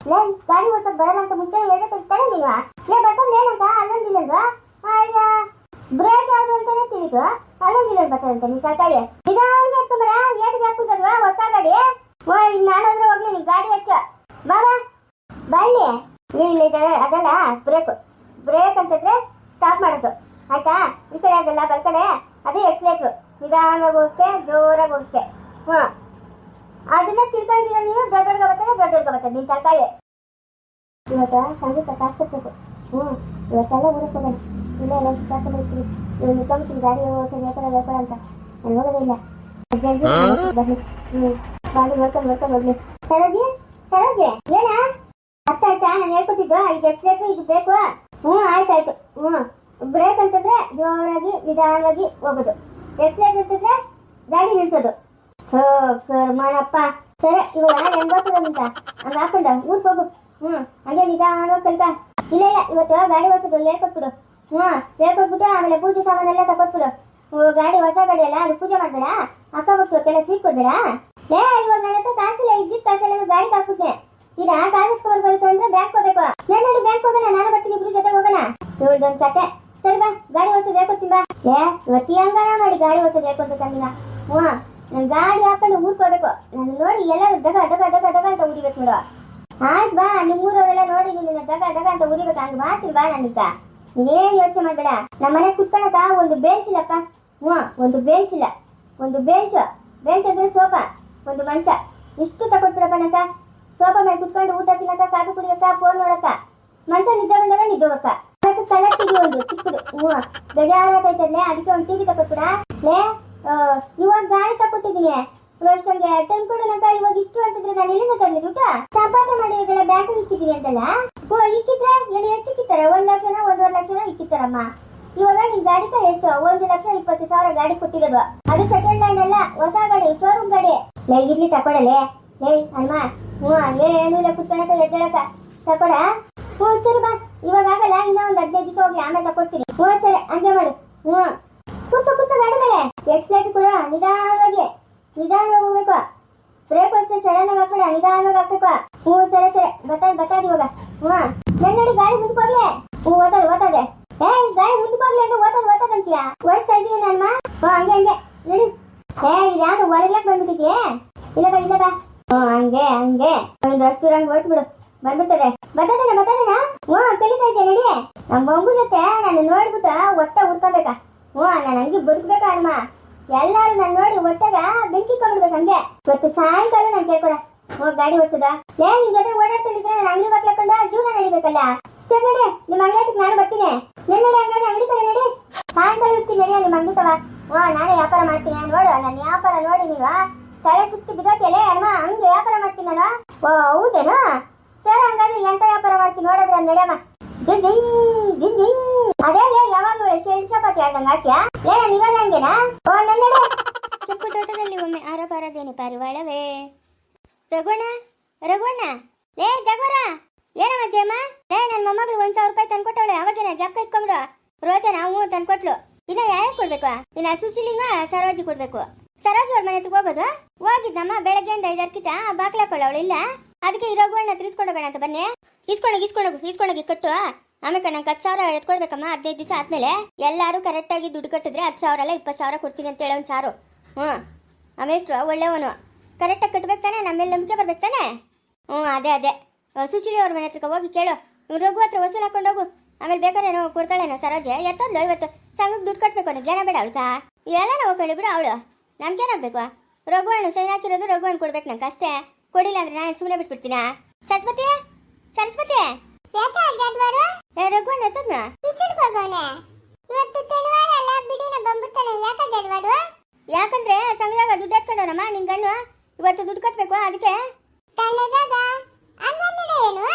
ಲೇ ಗಾಡಿ ಓಡ್ಸಕ್ ಬರಲ್ಲ ಅಂತ ಮುಂಚೆ ಎರಡು ತೆಗ್ತಾನೆ ನೀವಾ ಲೇ ಬರ್ತಂದು ಏನಂತ? ಅಯ್ಯ ಬ್ರೇಕ್ ಯಾವುದು ಅಂತಾನೆ ತಿಳಿದು? ಅಲ್ಲೊಂದಿಲ್ಲ ಬರ್ತದಂತೆ ನೀ ನಿಧಾನಕ್ಕೆ ಎತ್ಕೊಂಬರ ಏಟಿಗೆ ಹಾಕುದಲ್ವಾ ಓ ಈಗ ನಾನಾದ್ರೆ ಹೋಗ್ಲಿ ನೀ ಗಾಡಿ ಹಚ್ಚ. ಬಾಬಾ ಬನ್ನಿ. ಇಲ್ಲಿ ಅದಲ್ಲ ಬ್ರೇಕ್ ಬ್ರೇಕ್ ಅಂತಂದ್ರೆ ಸ್ಟಾಪ್ ಮಾಡೋದು. ಆಯ್ತಾ? ಈ ಕಡೆ ಬರ್ಕಡೆ? ಅದೇ ಎಕ್ಸ್ಲೇಟ್ರು. ನಿಧಾನವಾಗಿ ಹೋಗುತ್ತೆ ಹ್ಞೂ ಅದನ್ನ ತಿಳ್ಕೊಂಡಿರೋ ನೀವು ದೊಡ್ಡ ಬರ್ತದೆ ದೊಡ್ಡ ಬರ್ತದೆ ನಿನ್ ತರಕಾರಿ. ಇವತ್ತು ಸಂಗೀತ ಕಾಸ್ಬೇಕು ಹ್ಞೂ ಇವತ್ತೆಲ್ಲ ಊರಕ್ಕೆ ಹೋಗೋಣ ಇಲ್ಲ ಎಲ್ಲ ಹೋಗ್ತೀವಿ. ಇವ್ರು ನಿಂತ್ಕೊಂಡ್ಬಿಡ್ತೀನಿ. ಗಾಡಿ ಓಡಿಸೋದು ಬೇಕಾದ ಬೇಕಡ ಅಂತ. ನಾನು ಹೋಗೋದೇ ಇಲ್ಲ. ಬನ್ನಿ. ಹ್ಞೂ ಗಾಡಿ ಓಡ್ಕೊಂಡು ಓಡ್ಕೊಂಡು ಹೋಗ್ಲಿ. ಸರೋಜಿ ಸರೋಜಿ ಏನಾ? ಅರ್ಥ ಆಯ್ತಾ? ನಾನು ಹೇಳ್ಕೊಟ್ಟಿದ್ದು ಇದು ಬೇಕು ಇದು ಬೇಕು. ಹ್ಞೂ ಆಯ್ತಾಯ್ತು ಹ್ಞೂ ಬ್ರೇಕ್ ಅಂತಂದ್ರೆ ಜೋರಾಗಿ ನಿಧಾನವಾಗಿ ಹೋಗೋದು. ಎಕ್ಸ್ಲೇಟ್ ಅಂತಂದ್ರೆ ಗಾಡಿ ನಿಲ್ಸೋದು. ಹೋ ಕರ್ಮನಪ್ಪ ಸರಿ ಇವಾಗ ಹೆಂಗ್ ಅಂತ ಹಂಗ ಹಾಕೊಂಡ, ಊರ್ಗ್ ಹೋಗು. ಹ್ಮ್, ಹಂಗೆ ನಿಧಾನವಾಗಿ ಕಲ್ತ ಇಲ್ಲ ಇಲ್ಲ, ಇವತ್ತು ಗಾಡಿ ಓಡಿಸೋದು ಹೇಳ್ಕೊಟ್ಬಿಡು ಹ್ಮ್ ಹೇಳ್ಕೊಟ್ಬಿಟ್ಟು ಆಮೇಲೆ ಪೂಜೆ ಸಾಮಾನೆಲ್ಲ ತಗೊಟ್ಬಿಡು. ಗಾಡಿ ಹೊಸ ಗಾಡಿ ಅಲ್ಲ, ಅದು ಪೂಜೆ ಮಾಡ್ಬೇಡ. ಅಕ್ಕ ಮಕ್ಕಳು ಸ್ವೀಟ್ ಕೊಡ್ಬೇಡ. ಏ, ಇವಾಗ ನನ್ನ ಹತ್ರ ಕಾಸಿಲ್ಲ ಇದ್ದಿದ್ದ ಕಾಸೆಲ್ಲ ಗಾಡಿ ಹಾಕ್ಬಿಟ್ಟೆ ಈಗ ಕಾಸಿಸ್ಕೊಂಡು ಬರುತ್ತೆ ಅಂದ್ರೆ ಬ್ಯಾಂಕ್ ಹೋಗ್ಬೇಕು. ನಾನು ನೋಡಿ ಬ್ಯಾಂಕ್ ಹೋಗೋಣ, ನಾನು ಬರ್ತೀನಿ ಇಬ್ರು ಜೊತೆ ಹೋಗೋಣ. ಇವ್ರದ್ದೊಂದು ಕತೆ. ಸರಿ ಬಾ, ಗಾಡಿ ಓಡಿಸೋದು ಬೇಕು ಬಾ. ಏ, ಇವತ್ತಿ ಹಂಗಾರ ಮಾಡಿ ಗಾಡಿ ಓಡಿಸೋದು ಹೇಳ್ಕೊಡ್ಬೇಕಂದಿಲ್ಲ. ಹ್ಞೂ ನಾನು ಗಾಡಿ ಹಾಕೊಂಡು ಊರ್ಗ್ ಹೋಗ್ಬೇಕು. ನಾನು ನೋಡಿ ಎಲ್ಲರೂ ದಗ ದಗ ದಗ ದಗ ಅಂತ ಉರಿಬೇಕು ನೋಡು. ಆಯ್ತು ಬಾ ನಿಮ್ಮ ಊರವರೆಲ್ಲ ನೋಡಿ ನಿನ್ನ ದಗ ದಗ ಅಂತ ಉರಿಬೇಕು ಹಂಗೆ ಮಾಡ್ತೀನಿ ಬಾ ನನಗ ನೀನೇನು ಯೋಚನೆ ಮಾಡಬೇಡ. ನಮ್ಮ ಮನೆ ಕುತ್ಕೊಳಕ ಒಂದು ಬೆಂಚ್ ಇಲ್ಲಪ್ಪ. ಹ್ಞೂ, ಒಂದು ಬೆಂಚ್ ಇಲ್ಲ. ಒಂದು ಬೆಂಚ್ ಬೆಂಚ್ ಅಂದ್ರೆ ಸೋಫಾ ಒಂದು ಮಂಚ. ಇಷ್ಟು ತಗೊಟ್ಬಿಡಪ್ಪ ನಕ್ಕ ಸೋಫಾ ಮೇಲೆ ಕುತ್ಕೊಂಡು ಊಟ ತಿನ್ನಕ, ಕಾಫಿ ಕುಡಿಯಕ್ಕ ಫೋನ್ ನೋಡಕ್ಕ ಮಂಚ ನಿದ್ದೆ ಬಂದಾಗ ನಿದ್ದೆ ಹೋಗಕ್ಕ ಕಲರ್ ಟಿವಿ ಒಂದು, ಚಿಕ್ಕದು. ಹ್ಞೂ ಬೇಜಾರಾಗೈತಲ್ಲೇ ಅದಕ್ಕೆ ಒಂದು ಟಿವಿ ತಗೊಟ್ಬಿಡ ಲೇ ಇವಾಗ ಗಾಡಿ ತಗೊಟ್ಟಿದ್ದೀನಿ ಅಷ್ಟೊಂದು ಟೈಮ್ ಕೊಡೋಣಂತ ಇವಾಗ ಇಷ್ಟು ಅಂತಂದ್ರೆ ನಾನು ಎಲ್ಲಿಂದ ತರಲಿ ದುಡ್ಡ ಚಪಾತಿ ಮಾಡಿರೋದೆಲ್ಲ ಬ್ಯಾಂಕ್ ಇಕ್ಕಿದ್ದೀನಿ ಅಂತಲ್ಲ? ಓ, ಇಕ್ಕಿದ್ರೆ ಏನು ಎಷ್ಟು ಇಕ್ಕಿತಾರೆ ಒಂದು ಲಕ್ಷನ, ಒಂದೂವರೆ ಲಕ್ಷನ ಇಕ್ಕಿತ್ತಾರಮ್ಮ. ಇವಾಗ ನಿನ್ ಗಾಡಿಕ ಎಷ್ಟು? ಒಂದು ಲಕ್ಷ ಇಪ್ಪತ್ತು ಸಾವಿರ ಗಾಡಿ ಕೊಟ್ಟಿರೋದು. ಅದು ಸೆಕೆಂಡ್ ಹ್ಯಾಂಡ್ ಅಲ್ಲ, ಹೊಸ ಗಾಡಿ ಶೋರೂಮ್ ಗಾಡಿ. ಲೈ, ಇರ್ಲಿ ತಕೊಡಲೆ ಲೈ ಅಮ್ಮ ಹ್ಞೂ ಏನು ಇಲ್ಲ ಕುತ್ಕೊಳಕ ಎದ್ದೇಳಕ. ತಕೊಡ ಹ್ಞೂ ಸರಿ ಬಾ. ಇವಾಗ ಆಗಲ್ಲ, ಇನ್ನೂ ಒಂದು ಹದಿನೈದು ದಿವಸ ಹೋಗಿ ಆಮೇಲೆ ತಕೊಡ್ತೀನಿ. ಹ್ಞೂ ಸರಿ, ಹಂಗೆ ಮಾಡು. ಹ್ಞೂ ಗಾಡಿ ಮೇಲೆ ಎಕ್ಸ್ಲೇಟ್ ಕೂಡ ನಿಧಾನವಾಗಿ ನಿಧಾನವಾಗಿ ಹೋಗ್ಬೇಕು. ಬ್ರೇಕ್ ಹೊತ್ತೆ ಸಡನ್ ಹಾಕೋಣ ನಿಧಾನವಾಗಿ ಹಾಕ್ಬೇಕು ಹ್ಞೂ ಸರಿ ಸರಿ ಬತ್ತಾಯಿ ಬತ್ತಾಯಿ ಇವಾಗ. ಹ್ಞೂ. ನನ್ನ ನೋಡಿ ಗಾಡಿ ಮುಂದ್ಕೋಗ್ಲೆ ಹ್ಞೂ ಓದೋದು ಓದೋದೆ ಏ ಗಾಡಿ ಮುಂದ್ಕೋಗ್ಲಿ ಅಂತ ಓದೋದು ಓದೋದು ಅಂತೀಯ? ಓಡಿಸ್ತಾ ಇದ್ದೀನಿ ನಾನು ಹ್ಞೂ, ಹಂಗೆ ಹಂಗೆ. ನಡಿ. ಏ ಇದ್ಯಾವುದು ಹೊರಗ್ಲಕ್ ಬಂದ್ಬಿಟ್ಟಿದ್ಯೆ? ಇಲ್ಲ ಬಾ ಇಲ್ಲ ಬಾ. ಹ್ಞೂ, ಹಂಗೆ ಹಂಗೆ. ಒಂದು ಅಷ್ಟು ರಂಗ್ ಓಡಿಸ್ಬಿಡು. ಬಂದ್ಬಿಡ್ತದೆ. ಬರ್ತದೇನ ಬರ್ತದೇನ ಹ್ಞೂ ಕಲಿತಾ ಇದ್ದೆ ನಡಿ. ನಮ್ಮ ಬೊಂಬು ಜೊತೆ ನಾನು ನೋಡ್ಬಿಟ್ಟು ಒಟ್ಟ ಉರ್ಕೋಬೇಕಾ? ಹ್ಞೂ, ನಾನು ಹಂಗೆ ಬದುಕ್ಬೇಕಾ, ಅಮ್ಮ? ಎಲ್ಲಾರು ನಾನು ನೋಡಿ ಒಟ್ಟಾಗ ಬೆಂಕಿ ಕೊಡ್ಬೇಕು ಹಂಗೆ. ಇವತ್ತು ಸಾಯಂಕಾಲ ನಾನು ಕೇಳ್ಕೊಡ ಹೋಗ್ ಗಾಡಿ ಓಡ್ತದ. ಏ ನಿನ್ ಜೊತೆ ಓಡಾಡ್ತಿದ್ರೆ ನಾನು ಅಂಗಡಿ ಬಾಕ್ಲಕ್ಕೊಂಡ ಜೀವನ ನಡಿಬೇಕಲ್ಲ. ಸರಿ ನಿಮ್ಮ ಅಂಗಡಿ ನಾನು ಬರ್ತೀನಿ. ನನ್ನ ಹಂಗಾದ್ರೆ ಅಂಗಡಿ ಕಡೆ ನೋಡಿ. ಸಾಯಂಕಾಲ ಇರ್ತೀನಿ ನಡಿ, ನಿಮ್ಮ ಅಂಗಡಿ ತವ ಹ್ಞೂ ನಾನೇ ವ್ಯಾಪಾರ ಮಾಡ್ತೀನಿ ನೋಡು ನನ್ನ ವ್ಯಾಪಾರ ನೋಡಿ ನೀವಾ ತಲೆ ಸುತ್ತಿ ಬಿದ್ದೋಕೆಲೆ ಅಮ್ಮ, ಹಂಗೆ ವ್ಯಾಪಾರ ಮಾಡ್ತೀನಲ್ಲ. ಓ, ಹೌದೇನಾ? ಸರ್, ಹಂಗಾದ್ರೆ ಎಂತ ವ್ಯಾಪಾರ ಮಾಡ್ತೀನಿ ನೋಡಿದ್ರೆ ನಡೆಯಮ್ಮ. ಅದೇ ಯಾವಾಗಲೂ ಶೇಡ್ ಚಪಾತಿ ಆಡ್ದಂಗ ಹಾಕ್ಯಾ ಏನ ಓ ತೋಟದಲ್ಲಿ ಒಮ್ಮೆ ಆರಬಾರದೇನೆ ಪಾರಿವಾಳವೇ ರಘುವಣ್ಣ ರಘುಣ ಲೇ ಜಗವರ ಏನಮ್ಮ ಜಯಮ್ಮ ಲೇ ನನ್ನ ಮೊಮ್ಮಗಳು ಒಂದ್ ಸಾವಿರ ರೂಪಾಯಿ ತಂದ್ಕೊಟ್ಟವಳೆ, ಅವಾಗೇನ ಜ್ಞಾಪಕ ಇಟ್ಕೊಂಬಿಡು ರೋಜನ, ಹ್ಞೂ, ತಂದ್ಕೊಟ್ಲು. ಇನ್ನ ಯಾರು ಕೊಡ್ಬೇಕು? ಇನ್ನ ಸುಶೀಲಿನ ಸರೋಜಿ ಕೊಡ್ಬೇಕು. ಸರೋಜಿ ಅವ್ರ ಮನೆ ಹೋಗೋದು? ಹೋಗಿದ್ದಮ್ಮ, ಬೆಳಗ್ಗೆಯಿಂದ ಐದಾರ್ಕಿತ ಬಾಕ್ಲಾಕೊಳ್ಳವಳು ಇಲ್ಲ? ಅದಕ್ಕೆ ರಘುವಣ್ಣ ಹತ್ರ ಇಸ್ಕೊಂಡೋಗೋಣ ಅಂತ ಬನ್ನಿ. ಇಸ್ಕೊಂಡೋಗಿ ಇಸ್ಕೊಂಡೋಗು ಇಸ್ಕೊಂಡೋಗಿ ಕಟ್ಟು ಆಮೇಲೆ ನಂಗೆ ಹತ್ತು ಸಾವಿರ ಎತ್ಕೊಳ್ಬೇಕಮ್ಮ ಹದಿನೈದು ದಿವಸ ಆದ್ಮೇಲೆ. ಎಲ್ಲರೂ ಕರೆಕ್ಟಾಗಿ ದುಡ್ಡು ಕಟ್ಟಿದ್ರೆ ಹತ್ತು ಸಾವಿರ ಅಲ್ಲ ಇಪ್ಪತ್ತು ಸಾವಿರ ಕೊಡ್ತೀನಿ ಅಂತ ಹೇಳೋನ್ ಸಾರು. ಹ್ಞೂ. ಅಮೇಷ್ಟು ಒಳ್ಳೆಯವನು ಕರೆಕ್ಟಾಗಿ ಕಟ್ಬೇಕು ತಾನೆ? ನಮ್ಮ ಮೇಲೆ ನಂಬಿಕೆ ಬರ್ಬೇಕು ತಾನೆ? ಹ್ಞೂ, ಅದೇ ಅದೇ. ಸುಶೀಲಿ ಅವ್ರ ಮನೆ ಹತ್ರಕ್ಕೆ ಹೋಗಿ ಕೇಳು. ರಘು ಹತ್ರ ವಸೂಲು ಹಾಕೊಂಡು ಹೋಗು. ಆಮೇಲೆ ಬೇಕಾರೇನೋ ಕೊಡ್ತಾಳೇನೋ ಸರೋಜೆ. ಎತ್ತದ್ಲು ಇವತ್ತು. ಸಂಘಕ್ಕೆ ದುಡ್ಡು ಕಟ್ಬೇಕು ಅನ್ನೋ ಜ್ಞಾನ ಬೇಡ ಅವಳ್ಕ. ಎಲ್ಲ ಹೋಗ್ಕೊಳ್ಳಿ ಬಿಡು ಅವಳು. ನಮ್ಗೇನಾಗಬೇಕು ರಘು ಹಣ್ಣು ಸೈನ್ ಹಾಕಿರೋದು ರಘು ಹಣ್ಣು ಕೊಡ್ಬೇಕು ನಂಗೆ ಅಷ್ಟೇ. ಕೊಡಿಲ್ಲ ಅಂದ್ರೆ ನಾನು ಸುಮ್ಮನೆ ಬಿಟ್ಬಿಡ್ತೀನ? ಸರಸ್ವತಿ? ಸರಸ್ವತಿ? ಯಾಕೆ ಏ ರಘು ಹೋಗೋನೆ. ಇವತ್ತು ಶನಿವಾರ ಅಲ್ಲ ಬಿಡಿನ ಯಾಕೆ ಯಾಕಂದ್ರೆ ಸಂಘದಾಗ ದುಡ್ಡು ಎತ್ಕೊಂಡವನಮ್ಮ ನಿನ್ ಗಂಡು. ಇವತ್ತು ದುಡ್ಡು ಕಟ್ಬೇಕು ಅದಕ್ಕೆ. ಹಂಗಂದ್ರೆ ಏನು?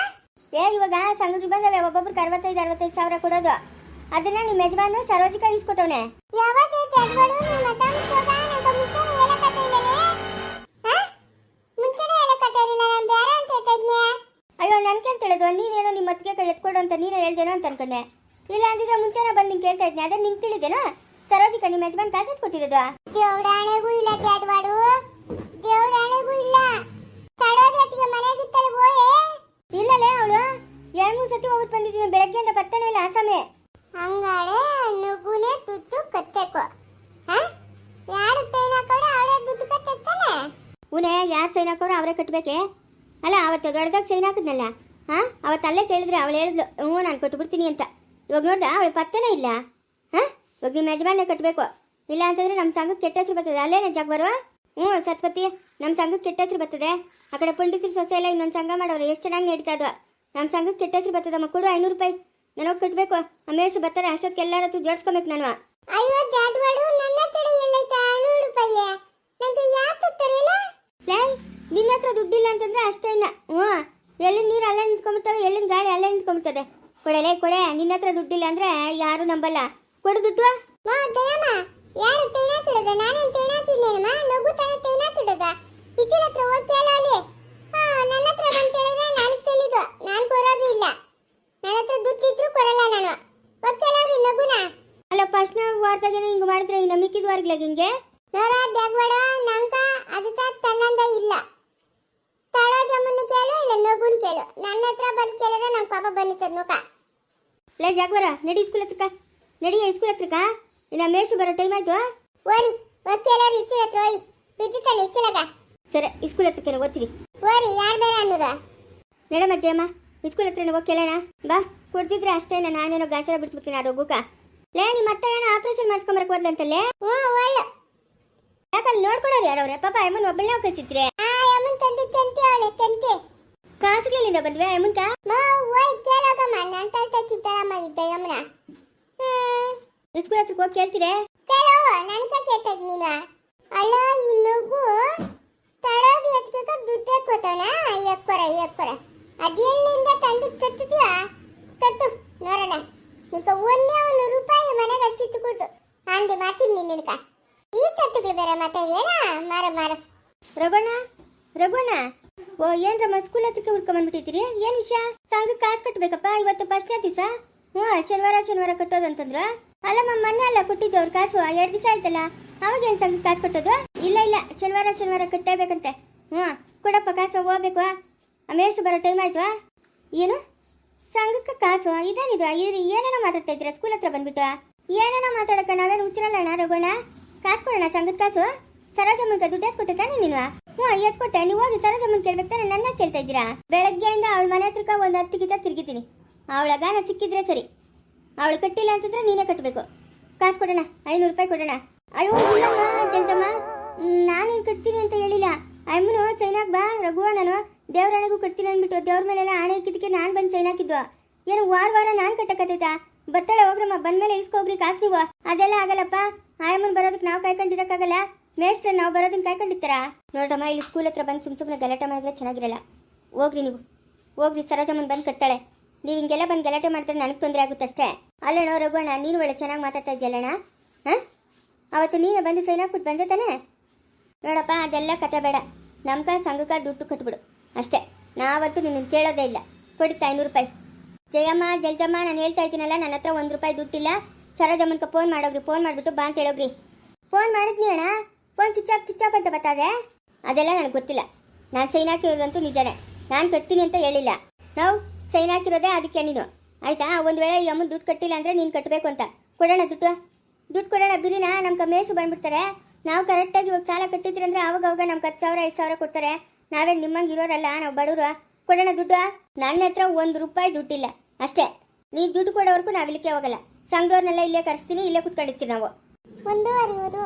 ಏ ಇವಾಗ ಸಂಘದ ಬಂದವೆ ಒಬ್ಬೊಬ್ರಿಗೆ ಅರವತ್ತೈದು ಅರವತ್ತೈದು ಸಾವಿರ ಕೊಡೋದು. ಅದನ್ನ ನಿಮ್ಮ ಯಜಮಾನು ಸರೋಜಿಕ ಇಸ್ಕೊಟ್ಟವನೆ ಯಾವಾಗ ನಿಮ್ಮ ಅಂತ ಅನ್ಕೊಂಡೆ ಇಲ್ಲ ಅಂದಿದ್ರೆ ಮುಂಚೆನೆ ಬಂದು ನಿಂಗೆ ಕೇಳ್ತಾ ಇದ್ನೆ. ಅದೇ ನಿಂಗೆ ತಿಳಿದೇನೋ? ಸರೋಜಿಕ ನಿಮ್ಮ ಯಜಮಾನ್ ಕಾಸು ಕೊಟ್ಟಿರೋದು. ದೇವರಾಣೆಗೂ ಇಲ್ಲ ತ್ಯಾದ್ವಾಡು ದೇವರಾಣೆಗೂ ಇಲ್ಲ. ಅತ್ತಿಗೆ ಮನೆಗಿತ್ತಲ್ಲ ಹೋಯೆ. ಹೋಗಿ ಬಂದಿದ್ದೀನಿ. ಬೆಳಗ್ಗೆಯಿಂದ ಬರ್ತಾನೆ ಇಲ್ಲ ಆಸಾಮೆ. ಹಂಗಾಳೆ ನುಗ್ಗುನೆ ತುತ್ತು ಕತ್ತೆಕೋ ಹಾ? ಯಾರು ಸೈನ್ ಕೊಡ ಅವಳೇ ದುಡ್ಡು ಕಟ್ಟಿರ್ತಾನೆ ಉನೆ ಯಾರು ಸೈನ್ ಹಾಕೋರು ಅವರೇ ಕಟ್ಟಬೇಕೆ ಅಲ್ಲ ಅವತ್ತು ದೊಡ್ಡದಾಗ ಸೈನ್ ಹಾಕಿದ್ನಲ್ಲ. ಹಾ? ಅವತ್ತು ಅಲ್ಲೇ ಕೇಳಿದ್ರೆ ಅವಳು ಹೇಳಿದ್ಲು ಹ್ಞೂ ನಾನು ಕೊಟ್ಬಿಡ್ತೀನಿ ಅಂತ. ಇವಾಗ ನೋಡ್ದ ಅವಳು ಪತ್ತೆನೇ ಇಲ್ಲ. ಹಾಂ? ಇವಾಗ ನಿಮ್ಮ ಯಜಮಾನೇ ಕಟ್ಟಬೇಕು ಇಲ್ಲ ಅಂತಂದ್ರೆ ನಮ್ಮ ಸಂಘಕ್ಕೆ ಕೆಟ್ಟ ಹೆಸರು ಬರ್ತದೆ. ಅಲ್ಲೇ ಜಾಗ ಬರುವ? ಹ್ಞೂ ಸರಸ್ವತಿ ನಮ್ಮ ಸಂಘಕ್ಕೆ ಕೆಟ್ಟ ಹೆಸರು ಬರ್ತದೆ. ಆ ಕಡೆ ಪಂಡಿತರು ಸೊಸೆ ಎಲ್ಲ ಇನ್ನೊಂದು ಸಂಘ ಮಾಡೋರು ಎಷ್ಟು ಚೆನ್ನಾಗಿ ನಡೀತಾ ಅದು ನಮ್ಮ ಸಂಘಕ್ಕೆ ಕೆಟ್ಟ ಹೆಸರು ಬರ್ತದೆ ಕೊಡು ಐನೂರು ರೂಪಾಯಿ. ನನಗೆ ಕಟ್ಟಬೇಕು ಅಮೇಶ್ ಬರ್ತಾರೆ ಅಷ್ಟೊತ್ತಿಗೆ ಎಲ್ಲರ ಹತ್ರ ಜೋಡಿಸ್ಕೊಬೇಕು ನಾನು. ನಿನ್ನ ಹತ್ರ ದುಡ್ಡಿಲ್ಲ ಅಂತಂದ್ರೆ ಅಷ್ಟೇ ಇನ್ನ. ಹ್ಞೂ. ಎಲ್ಲಿನ ನೀರು ಅಲ್ಲೇ ನಿಂತ್ಕೊಂಡ್ಬಿಡ್ತವೆ ಎಲ್ಲಿನ ಗಾಳಿ ಅಲ್ಲೇ ನಿಂತ್ಕೊಂಡ್ಬಿಡ್ತದೆ. ಕೊಡಲೆ ಕೊಡೆ ನಿನ್ನ ಹತ್ರ ದುಡ್ಡಿಲ್ಲ ಅಂದ್ರೆ ಯಾರು ನಂಬಲ್ಲ. ಕೊಡು ದುಡ್ಡು. ಮಾ ದಯಮ್ಮ ಯಾರು ತೈನ ಕಿಡದ? ನಾನೇನ್ ತೈನ ತಿನ್ನೇನಮ್ಮ? ನಗು ತಾನ ತೈನ ಕಿಡದ? ಇಚ್ಚಿನ ಹತ್ರ ಹೋಗಿ ಕೇಳ ಅಲ್ಲಿ. ಹಾ ನನ್ನ ಹತ್ರ ಬಂತ ಹೇಳಿದ್ರೆ ನಾನು ತಿಳಿದು ನಾನು ಕೊರೋದು ಇಲ್ಲ. ನನ್ನ ಹತ್ರ ದುಡ್ಡಿದ್ರು ಕೊಡಲ್ಲ ನಾನು. ಹೋಗಿ ಕೇಳವ್ರಿ ನಗುನ? ಅಲ್ಲ ಫಸ್ಟ್ನ ವಾರದಾಗೇನೆ ಹಿಂಗೆ ಮಾಡಿದ್ರೆ ಈ ಮಿಕ್ಕಿದ ವಾರಗ್ಲಾಗ ಹಿಂಗೆ ನೋಡ ದೆಗ್ವಡ ನಂಕ ಅದು ತನ್ನಂದ ಇಲ್ಲ ಸ್ಥಳ ಜಮ್ಮನ್ನು ಕೇಳು ಇಲ್ಲ ನಗುನ್ ಕೇಳು ನನ್ನ ಹತ್ರ ಬಂದು ಕೇಳಿದ್ರೆ ನಂಗೆ ಪಾಪ ಬಂದಿತ್ತದ ಮುಖ ಲೇ ಜಾಗ್ವರ ನಡಿ ಸ್ಕೂಲ್ ಹತ್ರಕ್ಕ. ನಡಿ ಸ್ಕೂಲ್ ಹತ್ರಕ್ಕ. ಇನ್ನ ಮೇಷು ಬರೋ ಟೈಮ್ ಆಯ್ತು. ಓರಿ ಹೋಗಿ ಕೇಳವ್ರಿ ಇಸ್ಕೂಲ್ ಹತ್ರ ಹೋಯ್. ಇಸ್ಕೂಲ್ ಹತ್ರ. ಸರಿ ಸ್ಕೂಲ್ ಹತ್ರಕ್ಕೆ ಓದ್ತೀರಿ ಓರಿ ಯಾರು ಬೇಡ ಅನ್ನೋದ? ನಡಮ್ಮ ಜಯಮ್ಮ ಸ್ಕೂಲ್ ಹತ್ರ ಹೋಗಿ ಕೇಳೋಣ. ಬಾ ಕೊಡ್ತಿದ್ರೆ ಅಷ್ಟೇ ನಾನೇನೋ ಗಾಸರ ಬಿಡಿಸ್ಬಿಡ್ತೀನಿ ಆ ರೋಗಕ್ಕ ಲೇ ನಿಮ್ಮ ಮತ್ತೆ ಏನೋ ಆಪರೇಷನ್ ಮಾಡಿಸ್ಕೊಂಬರಕ್ ಹೋದ್ಲಂತಲ್ಲೇ ಹ್ಞೂ ಒಳ್ಳೆ ಯಾಕಲ್ಲಿ ನೋಡ್ಕೊಳೋರು ಯಾರವ್ರೆ? ಪಾಪ ಅಮ್ಮನ ಒಬ್ಬಳೇ ಕಳ್ಸಿದ್ರೆ ಆ ಅಮ್ಮನ ತಂದೆ ತಂತೆ ಅವಳೆ ತಂತೆ ಕಾಸುಗಳಿಂದ ಬಂದ್ವೆ ಮುಂತ ಮಾ ಓಯ್ ಕೇಳೋಗಮ್ಮ ನನ್ನ ತಂತ ಚಿತ್ತಳಮ್ಮ ಇದ್ದ ಯಮನ. ಸ್ಕೂಲ್ ಹತ್ರಕ್ಕೆ ಹೋಗಿ ಕೇಳ್ತೀರೇ? ಕೇಳೋ ನನಗೆ ಕೇಳ್ತಾ ಇದ್ ನೀನು? ಅಲ್ಲ ಈ ನಗು ತಡೋದು ಎತ್ಕಕ ದುಡ್ಡೇ ಕೊತಾನ ಎಕ್ಕೊರ ಎಕ್ಕೊರ ಅದೆಲ್ಲಿಂದ ತಂದು ತತ್ತಿದ್ಯಾ ತತ್ತು ನೋಡೋಣ. ನಿಕ ಒಂದೇ ಒಂದು ರೂಪಾಯಿ ಮನೆಗೆ ಹಚ್ಚಿತ್ತು ಕೂತು ಅಂದೆ ಮಾತಿದ್ ನಿನಕ ಈ ತತ್ತುಗಳು ಬೇರೆ ಮಾತಾಡೇನ ಮಾರ ಮಾರ. ರಘುಣ್ಣ ರಘುಣ್ಣ ಓ ಏನ್ರಮ್ಮ ಸ್ಕೂಲ್ ಹತ್ರಕ್ಕೆ ಹುಡ್ಕೊಂಬಂದ್ಬಿಟ್ಟಿದ್ದೀರಿ ಏನ್ ವಿಷಯ? ಸಂಘಕ್ಕೆ ಕಾಸು ಕಟ್ಟಬೇಕಪ್ಪ ಇವತ್ತು ಫಸ್ಟ್ನೇ ದಿವಸ? ಹ್ಞೂ, ಶನಿವಾರ ಶನಿವಾರ ಕಟ್ಟೋದಂತಂದ್ರ? ಅಲ್ಲಮ್ಮ ಮೊನ್ನೆ ಅಲ್ಲ ಕೊಟ್ಟಿದ್ದು ಅವ್ರ ಕಾಸು ಎರಡು ದಿವಸ ಆಯ್ತಲ್ಲ, ಅವಾಗ ಏನ್ ಸಂಘಕ್ಕೆ ಕಾಸು ಕಟ್ಟೋದು? ಇಲ್ಲ ಇಲ್ಲ, ಶನಿವಾರ ಶನಿವಾರ ಕಟ್ಟಬೇಕಂತೆ. ಹ್ಞೂ, ಕೊಡಪ್ಪ, ಕಾಸು, ಹೋಗ್ಬೇಕು ಅಮೇಶ್ ಬರೋ ಟೈಮ್ ಆಯ್ತು ಏನು? ಸಂಘಕ್ಕೆ ಕಾಸು, ಇದೇನಿದು ಇದು ಏನೇನೋ ಮಾತಾಡ್ತಾ ಇದ್ದೀರಾ ಸ್ಕೂಲ್ ಹತ್ರ ಬಂದ್ಬಿಟ್ಟು? ಏನೇನೋ ಮಾತಾಡಕ್ಕ ನಾವೇನು ಹುಚ್ಚಿರಲ್ಲ ರಘುಣ್ಣ ಕಾಸು ಕೊಡೋಣ ಸಂಘದ ಕಾಸು? ಸರೋಜಮ್ಮನ್ಕ ದುಡ್ಡು ಎತ್ಕೊಟ್ಟೆ ತಾನೆ ನೀನು? ಹ್ಞೂ, ಎತ್ಕೊಟ್ಟೆ. ನೀವು ಹೋಗಿ ಸರೋಜಮ್ಮನ್ ಕೇಳ್ಬೇಕು ತಾನೆ? ನನ್ನ ಕೇಳ್ತಾ ಇದ್ದೀರಾ? ಬೆಳಗ್ಗೆಯಿಂದ ಅವಳ ಮನೆ ಹತ್ರಕ್ಕ ಒಂದು ಹತ್ತು ಗೀತ ತಿರುಗಿತೀನಿ ಅವಳ ಗಾನ ಸಿಕ್ಕಿದ್ರೆ ಸರಿ. ಅವಳು ಕಟ್ಟಿಲ್ಲ ಅಂತಂದ್ರೆ ನೀನೇ ಕಟ್ಟಬೇಕು. ಕಾಸು ಕೊಡೋಣ, ಐನೂರು ರೂಪಾಯಿ ಕೊಡೋಣ. ಅಯ್ಯೋ ಇಲ್ಲಮ್ಮ ಜಲ್ಜಮ್ಮ ನಾನೇನು ಕಟ್ತೀನಿ ಅಂತ ಹೇಳಿಲ್ಲ. ಅಮ್ಮನು ಚೈನಾಗ್ ಬಾ ರಘುವ ನಾನು ದೇವ್ರಣೆಗೂ ಕಟ್ತೀನಿ ಅಂದ್ಬಿಟ್ಟು ದೇವ್ರ ಮೇಲೆಲ್ಲ ಆಣೆ ಇಕ್ಕಿದ್ದಕ್ಕೆ ನಾನು ಬಂದು ಚೈನ್ ಹಾಕಿದ್ದು. ಏನು, ವಾರ ವಾರ ನಾನು ಕಟ್ಟಕತ್ತೈತಾ? ಬತ್ತಳೆ ಹೋಗ್ರಮ್ಮ, ಬಂದ್ಮೇಲೆ ಇಸ್ಕೋಗ್ರಿ ಕಾಸು ನೀವು. ಅದೆಲ್ಲ ಆಗಲ್ಲಪ್ಪ. ಆಯಮ್ಮನ್ ಬರೋದಕ್ಕೆ ನಾವು ಕಾಯ್ಕೊಂಡಿರಕ್ಕಾಗಲ್ಲ. ಮೇಷ್ಟ್ರ ನಾವು ಬರೋದನ್ನ ಕಾಯ್ಕೊಂಡಿರ್ತಾರ ನೋಡಮ್ಮ ಇಲ್ಲಿ ಸ್ಕೂಲ್ ಹತ್ರ ಬಂದು ಸುಮ್ಮ ಸುಮ್ಮನೆ ಗಲಾಟೆ ಮಾಡಿದ್ರೆ ಚೆನ್ನಾಗಿರಲ್ಲ. ಹೋಗ್ರಿ ನೀವು. ಹೋಗ್ರಿ, ಸರೋಜಮ್ಮನ್ ಬಂದು ಕಟ್ತಾಳೆ. ನೀವು ಹಿಂಗೆಲ್ಲ ಬಂದು ಗಲಾಟೆ ಮಾಡಿದ್ರೆ ನನಗೆ ತೊಂದರೆ ಆಗುತ್ತಷ್ಟೇ ಅಲ್ಲಣ್ಣ ರಘುವಣ್ಣ, ನೀನು ಒಳ್ಳೆ ಚೆನ್ನಾಗಿ ಮಾತಾಡ್ತಾ ಇದೆಯಲ್ಲಣ್ಣ ಹಾಂ? ಅವತ್ತು ನೀನು ಬಂದು ಸೈನ್ ಹಾಕ್ಬಿಟ್ಟು ಬಂದೆ ತಾನೆ? ನೋಡಪ್ಪ, ಅದೆಲ್ಲ ಕತೆ ಬೇಡ. ನಮ್ಕ ಸಂಘಕ್ಕೆ ದುಡ್ಡು ಕಟ್ಬಿಡು. ಅಷ್ಟೇ. ನಾವಂತೂ ನಿನ್ನ ಕೇಳೋದೇ ಇಲ್ಲ. ಕೊಡುತ್ತಾ ಐನೂರು ರೂಪಾಯಿ. ಜಯಮ್ಮ, ಜಲ್ಜಮ್ಮ, ನಾನು ಹೇಳ್ತಾ ಇದ್ದೀನಲ್ಲ, ನನ್ನ ಹತ್ರ ಒಂದು ರೂಪಾಯಿ ದುಡ್ಡಿಲ್ಲ. ಸರೋಜಮ್ಮನ್ಕ ಫೋನ್ ಮಾಡೋಗ್ರಿ ಫೋನ್ ಮಾಡಿಬಿಟ್ಟು ಬಾ ಅಂತ ಹೇಳೋಗ್ರಿ. ಫೋನ್ ಮಾಡಿದ್ನಿ ಅಣ್ಣ. ಫೋನ್ ಸ್ವಿಚ್ ಆಫ್ ಅಂತ ಬರ್ತದೆ? ಅದೆಲ್ಲ ನನಗೆ ಗೊತ್ತಿಲ್ಲ. ನಾನು ಸೈನ್ ಹಾಕಿರೋದಂತೂ ನಿಜನೇ. ನಾನು ಕಟ್ತೀನಿ ಅಂತ ಹೇಳಿಲ್ಲ. ನಾವು ಸೈನ್ ಹಾಕಿರೋದೇ ಅದಕ್ಕೆ ನೀನು. ಆಯ್ತಾ? ಒಂದು ವೇಳೆ ಈ ಅಮ್ಮನ ದುಡ್ಡು ಕಟ್ಟಿಲ್ಲ ಅಂದರೆ ನೀನು ಕಟ್ಟಬೇಕು ಅಂತ. ಕೊಡೋಣ ದುಡ್ಡು? ದುಡ್ಡು ಕೊಡೋಣ ಬಿರಿನ? ನಮ್ಮ ಕಮೇಶು ಬಂದ್ಬಿಡ್ತಾರೆ. ನಾವು ಕರೆಕ್ಟಾಗಿ ಇವಾಗ ಸಾಲ ಕಟ್ಟಿದ್ರಿ ಅಂದರೆ ಅವಾಗ ಅವಾಗ ನಮ್ಗೆ ಹತ್ತು ಸಾವಿರ, ಐದು ಸಾವಿರ ಕೊಡ್ತಾರೆ. ನಾವೇ ನಿಮ್ಮಂಗೆ ಇರೋರಲ್ಲ, ನಾವು ಬಡವರು. ಕೊಡೋಣ ದುಡ್ಡು? ನನ್ನ ಹತ್ರ ಒಂದು ರೂಪಾಯಿ ದುಡ್ಡಿಲ್ಲ. ಅಷ್ಟೇ. ನೀ ದುಡ್ಡು ಕೊಡೋವರೆಗೂ ನಾವು ಇಲ್ಲಿಗೆ ಹೋಗಲ್ಲ. ಸಂಘವ್ರನ್ನೆಲ್ಲ ಇಲ್ಲೇ ಕರೆಸ್ತೀನಿ, ಇಲ್ಲೇ ಕುತ್ಕೊಂಡಿರ್ತೀವಿ ನಾವು. ಒಂದು ಅರಿವುದು